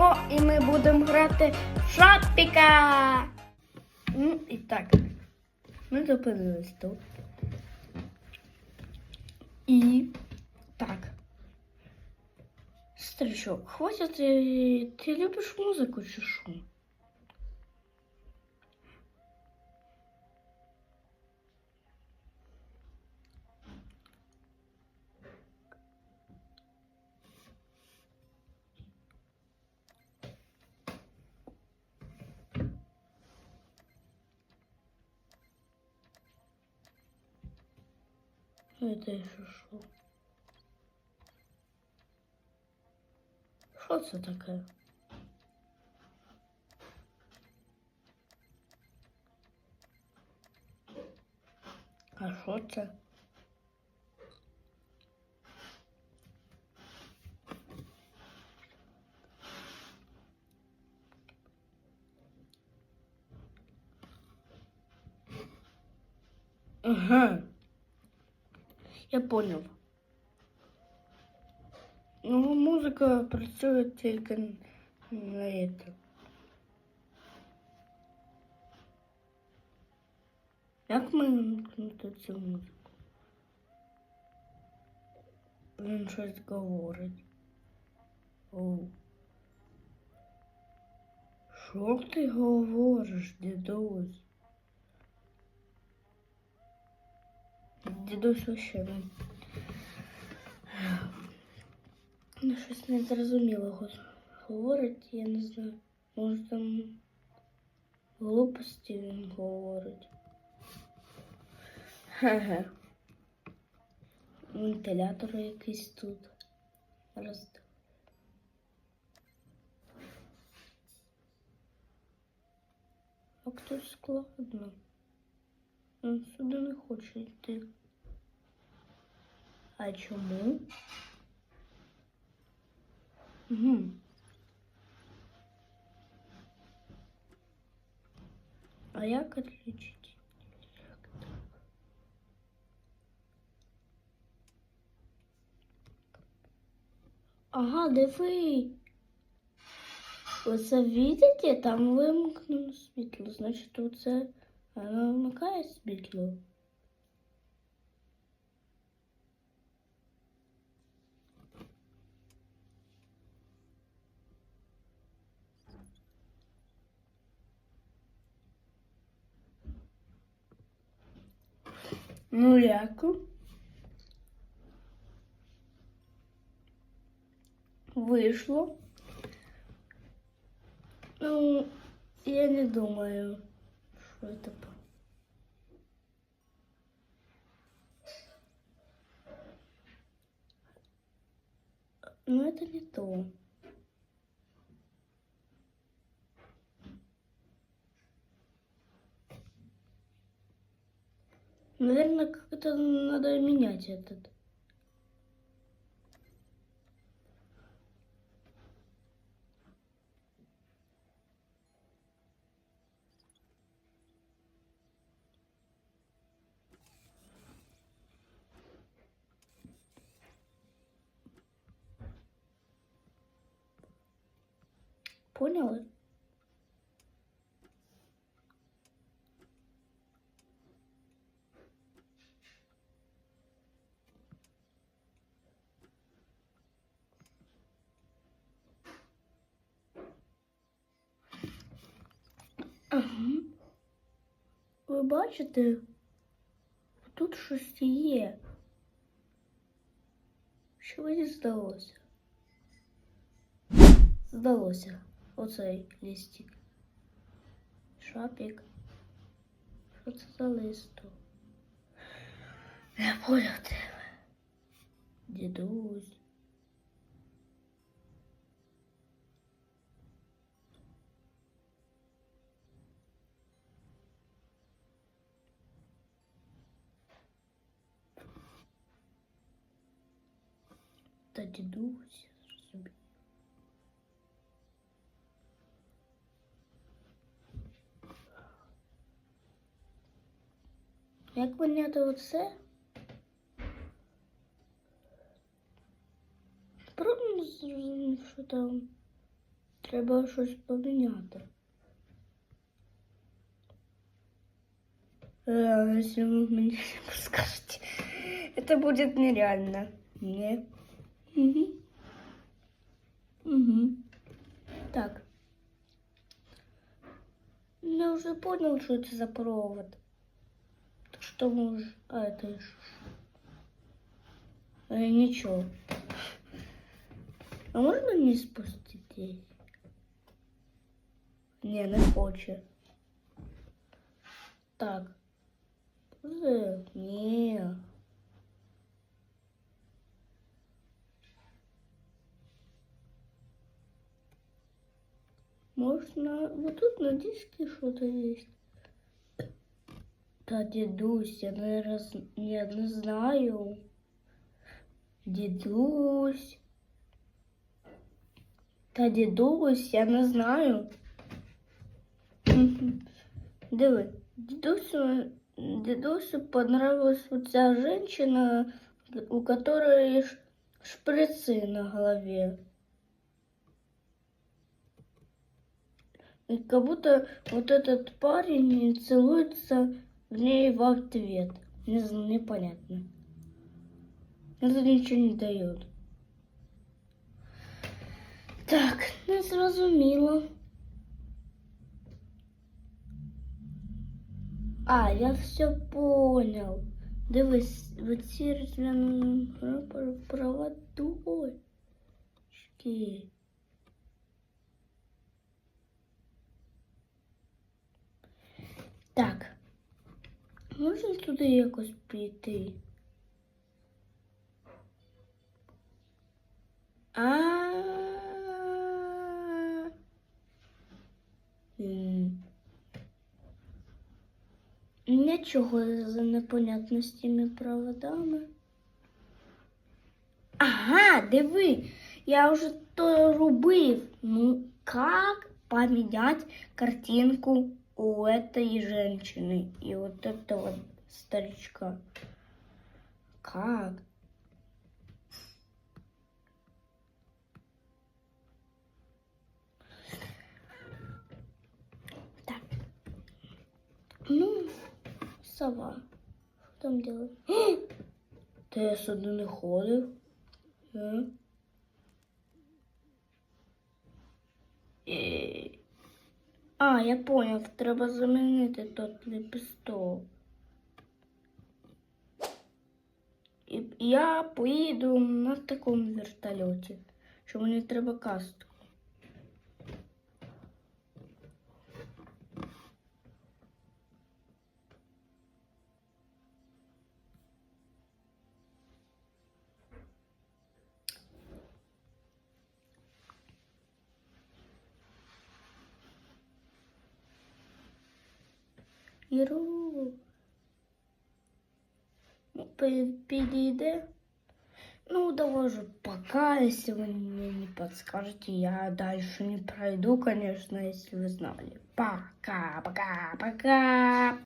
О, і ми будемо грати в шапіка. Ну і так. Ми зупинились тут. І так. Старичок, хватит, ти, ти любиш музику чи що? Ну, це що що? Що це таке? А що це? Ага. Я понял. Ну, музика працює тільки на это. Як ми вимкнути цю музику? Він щось говорить. Оу. Що ти говориш, дідусь? Дідусь вообще ну, щось незрозуміло го- говорить, я не знаю. Може там глупості він говорить. Ге-ге. Вентилятор якийсь тут. Раз. Так тут складно. Він сюди не хоче йти. А чому? Угу. А як отличить? Ага, диви. Оце видите, там вимкнуло світло. Значить, оце воно вмикає світло. Ну як? Вийшло. Ну, я не думаю, это. по- Ну, это не то. Наверное, как-то надо менять этот. Поняла? Ви бачите? Тут щось є. Що мені здалося? Здалося. Оцей листик. Шапік. Що це за листок? Я понял тебе. Дідусь. дідусь собі. Як поняти оце? Правильно зрозумів, що там Треба щось поміняти. Э, Если вы мне не подскажете, это будет нереально. Не. Угу. Угу. Так. Я уже понял, что это за провод. Что мы уже... А, это еще... А, ничего. А можно не спустить здесь? Не, не хоче. Так. Э, Можно... Вот тут на диске что-то есть. Да, дедусь, я, наверное, я не знаю. Дідусь. Та дідусь, я не знаю. Мгм. Диви, дідусю, дідусю понравилась оця женщина, у которой ш- шприцы на голове. И как будто вот этот парень целуется в ней в ответ. Не, з- непонятно. Это ничего не дает. Так, не зрозуміло. А, я все понял. Дивись, в ці різдвяні проводочки. Так. Можна туди якось піти? А. М. Нічого за непонятно з тими проводами. Ага, диви, я вже то робив. Ну, как поменять картинку у этой женщины и вот этого старичка? Как? Так. Ну, сова. Що там делать? Та я сюди не ходив. А, я поняв, треба замінити тот лепесток. І я поїду на такому вертольоті, що мені треба кастку. Іру. Пи- Підійде. Ну, довожу пока, если вы мне не подскажете, я дальше не пройду, конечно, если вы знали. Пока, пока, пока.